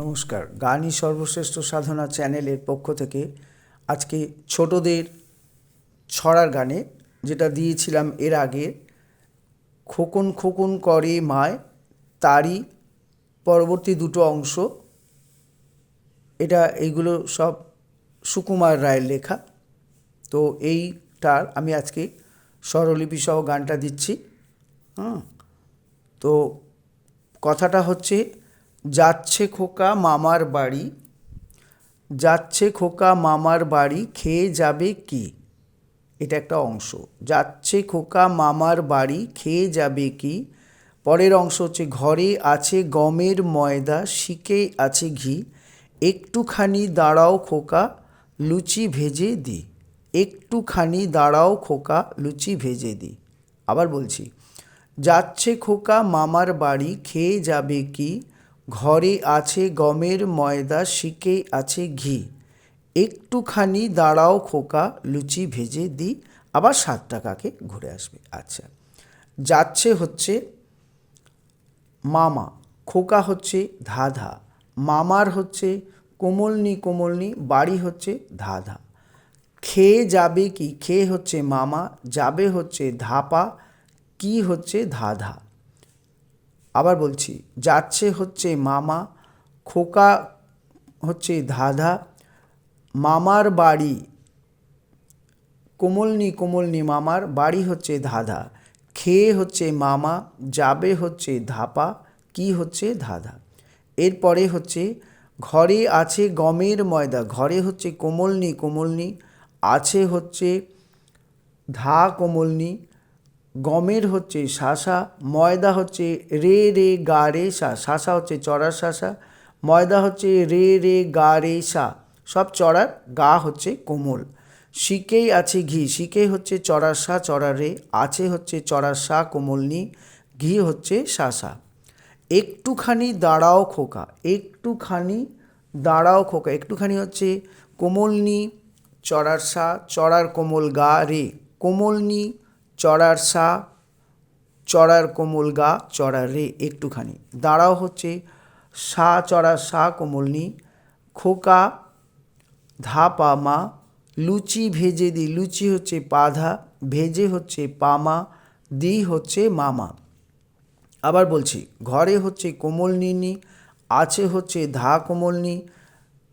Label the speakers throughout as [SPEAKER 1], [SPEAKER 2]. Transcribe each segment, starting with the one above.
[SPEAKER 1] নমস্কার। গানই সর্বশ্রেষ্ঠ সাধনা চ্যানেলের পক্ষ থেকে আজকে ছোটদের ছড়ার গানে যেটা দিয়েছিলাম এর আগে, খোকন খোকন করে মায় তারই পরবর্তী দুটো অংশ। এটা এইগুলো সব সুকুমার রায়ের লেখা। তো এইটার আমি আজকে স্বরলিপি সহ গানটা দিচ্ছি। হুম। তো কথাটা হচ্ছে যাচ্ছে খোকা মামার বাড়ি, যাচ্ছে খোকা মামার বাড়ি, খেয়ে যাবে কি? এটা একটা অংশ। যাচ্ছে খোকা মামার বাড়ি, খেয়ে যাবে কি? পরের অংশ হচ্ছে, ঘরে আছে গমের ময়দা, শিকে আছে ঘি। একটুখানি দাঁড়াও খোকা, লুচি ভেজে দি। একটুখানি দাঁড়াও খোকা, লুচি ভেজে দি। আবার বলছি, যাচ্ছে খোকা মামার বাড়ি, খেয়ে যাবে কি? ঘরে আছে গমের ময়দা, শিকে আছে ঘি। একটুখানি দাঁড়াও খোকা, লুচি ভেজে দি, আবার সাত টাকাকে ঘুরে আসবে। আচ্ছা যাচ্ছে হচ্ছে মামা, খোকা হচ্ছে ধাধা, মামার হচ্ছে কোমলনি কোমলনি, বাড়ি হচ্ছে ধাধা। খেয়ে যাবে কি? খেয়ে হচ্ছে মামা, যাবে হচ্ছে ধাপা, কি হচ্ছে ধাধা? আবার বলছি, যাচ্ছে হচ্ছে মামা, খোকা হচ্ছে ধাধা মামার বাড়ি, কোমলনি কোমলনি মামার বাড়ি হচ্ছে ধাঁধা খেয়ে হচ্ছে মামা, যাবে হচ্ছে ধাপা, কি হচ্ছে ধাঁধা। এরপরে হচ্ছে, ঘরে আছে গমের ময়দা, ঘরে হচ্ছে কোমলনি কোমলনি, আছে হচ্ছে ধা কোমলনি গমের হচ্ছে শাসা, ময়দা হচ্ছে রে রে গা রে সা, শাসা হচ্ছে চড়ার শাসা, ময়দা হচ্ছে রে রে গা রে সা, সব চড়ার গা হচ্ছে কোমল। শিকেই আছে ঘি শিকে হচ্ছে চড়ার সা, চড়ার রে, আছে হচ্ছে চড়ার সা কোমলনি ঘি হচ্ছে শাসা। একটুখানি দাঁড়াও খোকা, একটুখানি দাঁড়াও খোকা, একটুখানি হচ্ছে কোমলনি চড়ার সা, চড়ার কোমল গা রে কোমলনি চড়ার সা, চড়ার কোমল গা, চড়ার রে একটুখানি। দাঁড়াও হচ্ছে, সা, চড়ার সা কোমলনি খোকা ধা পা মা, লুচি ভেজে দি, লুচি হচ্ছে পাধা, ভেজে হচ্ছে পামা দি হচ্ছে মামা আবার বলছি, ঘরে হচ্ছে কোমল নিনি আছে হচ্ছে ধা কোমলনি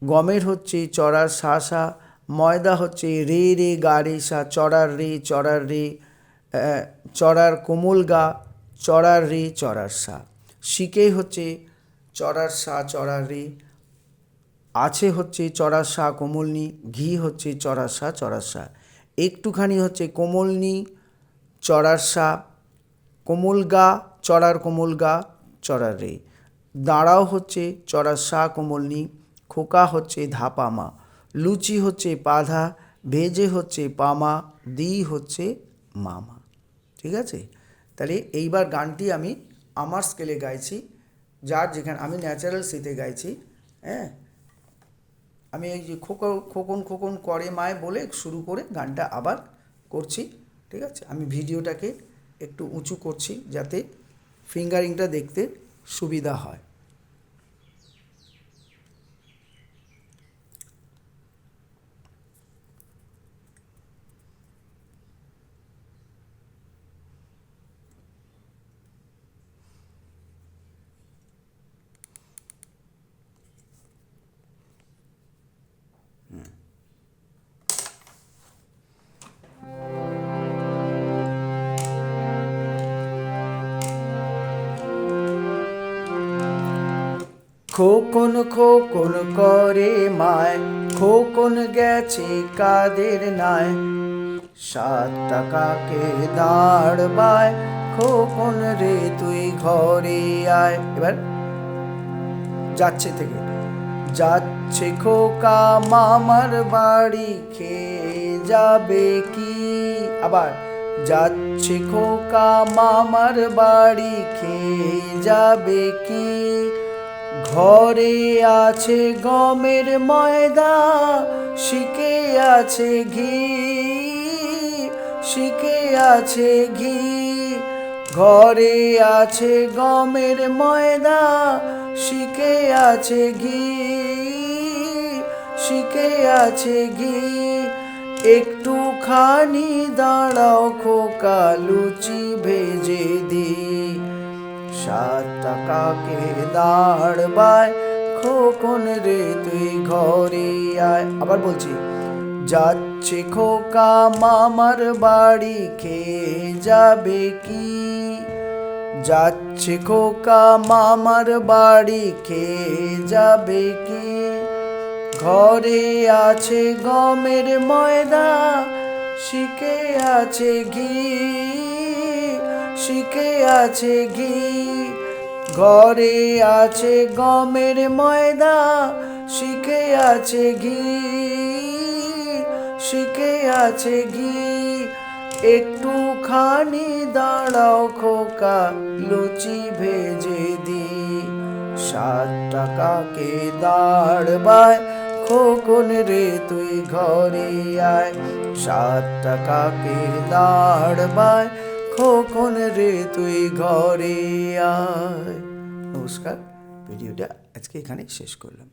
[SPEAKER 1] গমের হচ্ছে চড়ার সা সা, ময়দা হচ্ছে রে রে গা রে সা, চড়ার রে চড়ার রে চড়ার কোমল গা, চড়ার রে, চড়ার সা। শিকে হচ্ছে চড়ার সা, চড়ার রে। আছে হচ্ছে চড়ার সা কোমলনি ঘি হচ্ছে চড়ার সা চড়ার সা। একটুখানি হচ্ছে কোমলনি চড়ার সা। কোমল গা, চড়ার কোমল গা, চড়ার রে। দাঁড়াও হচ্ছে চড়ার সা কোমলনি খোকা হচ্ছে ধাপামা লুচি হচ্ছে পাধা। ভেজে হচ্ছে পামা দি হচ্ছে মামা ঠিক আছে? তাহলে এইবার গানটি আমি আমার স্কেলে গাইছি, যার যেখানে আমি ন্যাচারাল সিতে গাইছি হ্যাঁ? আমি এই যে খোকন খোকন খোকন করে মায় বলে শুরু করে গানটা আবার করছি, ঠিক আছে? আমি ভিডিওটাকে একটু উঁচু করছি যাতে ফিঙ্গারিংটা দেখতে সুবিধা হয়। খোকন খোকন করে মায়, খোকন গেছে কাদের নাই সাত টাকাকে দাঁড়বায় খোকন রে তুই ঘরে আয়। এবার যাচ্ছে থেকে, যাচ্ছে খোকা মামার বাড়ি, খেয়ে যাবে কি? আবার যাচ্ছে খোকা মামার বাড়ি, খেয়ে যাবে কি? ঘরে আছে গমের ময়দা, শিকে আছে ঘি, শিকে আছে ঘি। ঘরে আছে গমের ময়দা শিখে আছে ঘি শিখে আছে ঘি। একটুখানি দাঁড়াও খোকা, লুচি ভেজে দি সাত টাকাকে দাঁড় বায়? খোকন রে, তুই ঘরে আয়। আবার বলছি, যাচ্ছে খোকা মামার বাড়ি, খেয়ে যাবে কি? যাচ্ছে খোকা মামার বাড়ি, খেয়ে যাবে কি? ঘরে আছে গমের ময়দা, শিখে আছে ঘি, শিখে আছে ঘি। ঘরে আছে গমের ময়দা, শিখে আছে ঘি, শিখে আছে ঘি। একটুখানি দাঁড়াও খোকা, লুচি ভেজে দি। সাত টাকাকে দাঁড়বায় খোকন রে তুই ঘরে আয়। সাত টাকাকে দাঁড়বায় খোকন রে তুই ঘরে আয়। নমস্কার ভিডিওটা আজকে এখানে শেষ করলাম।